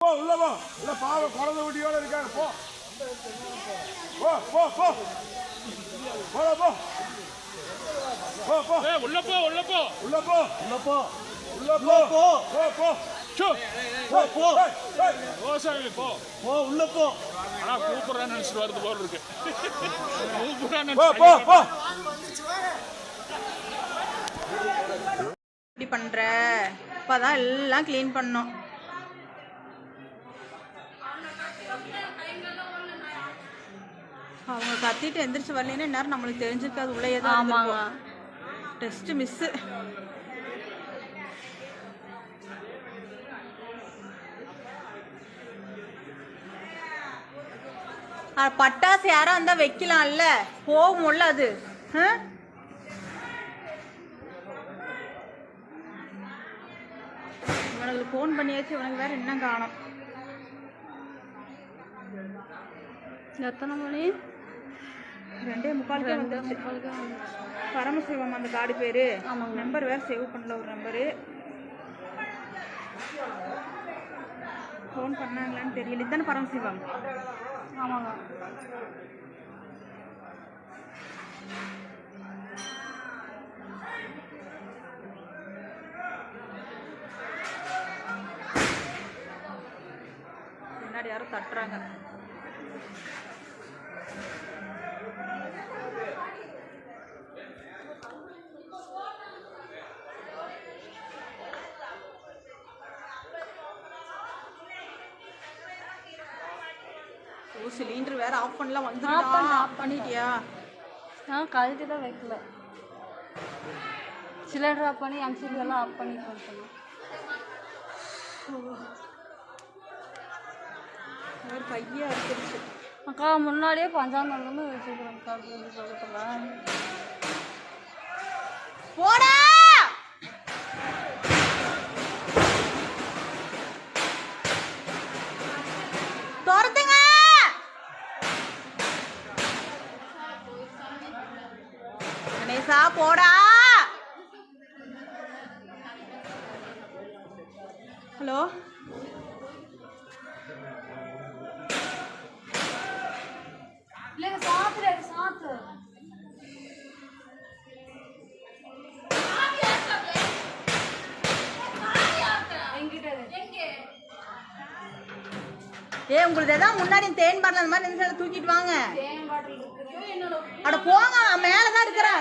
போ உள்ள போ. உள்ள பாவ குழந்தை குட்டியோட இருக்காங்க போ. போ போ போ. போடா போ. போ போ. உள்ள போ உள்ள போ. உள்ள போ. உள்ள போ. உள்ள போ. போ. போ போ. சோ போ போ. ரோசாமி போ போ. உள்ள போ. ஆனா கூப்பிடுறான்னு நினைச்சிட்டு வருது போல இருக்கு. கூப்பிடுறான்னு போ போ. போ இப்படி பண்ற? இப்பதான் எல்லாம் க்ளீன் பண்ணோம். அவங்க கத்திட்டு எந்திரிச்சு வரலைன்னா நேரம் நம்மளுக்கு தெரிஞ்சிருக்காது உள்ளே ஏதோ ஆமாங்க. டெஸ்ட் மிஸ்ஸு பட்டாசு யாரா இருந்தா வைக்கலாம்ல? போகும்ல அது. ஆ? இவனுக்கு ஃபோன் பண்ணியாச்சு இவனுக்கு வேற இன்னும் காணோம்? எத்தனை மணி? ரெண்டே முக்காலுக்கே வந்துருச்சு. பரமசிவம் அந்த கார்டு பேரு. நம்பர் வேற சேவ் பண்ணல ஒரு நம்பரு ஃபோன் பண்ணாங்களான்னு தெரியல. இதுதானே பரமசிவம்? ஆமாங்க. முன்னாடி யாரும் தட்டுறாங்க. சிலிண்டர் வேற ஆஃப் பண்ணலாம் வந்து Off பண்ண, off பண்ணிட்டியா? நான் கழுத்தி தான் வைக்கல. சிலிண்டர் ஆஃப் பண்ணி எம்சிபி எல்லாம் ஆஃப் பண்ணி கொடுத்தேன் ஒரு கையா அடிச்சிருச்சு. அக்கா முன்னாடியே பஞ்சாமிரதமே வச்சுக்கிறேன் அக்கா அப்படின்னு சொல்லலாம் போடா! துரத்துங்க! கணேசா போடா! ஹலோ? ஏ உங்களுக்கு எதாவது முன்னாடி தேன் பாட்டில் அந்த மாதிரி நிமிஷம் தூக்கிட்டு வாங்க. அட போங்க மேலே தான் இருக்கிறேன்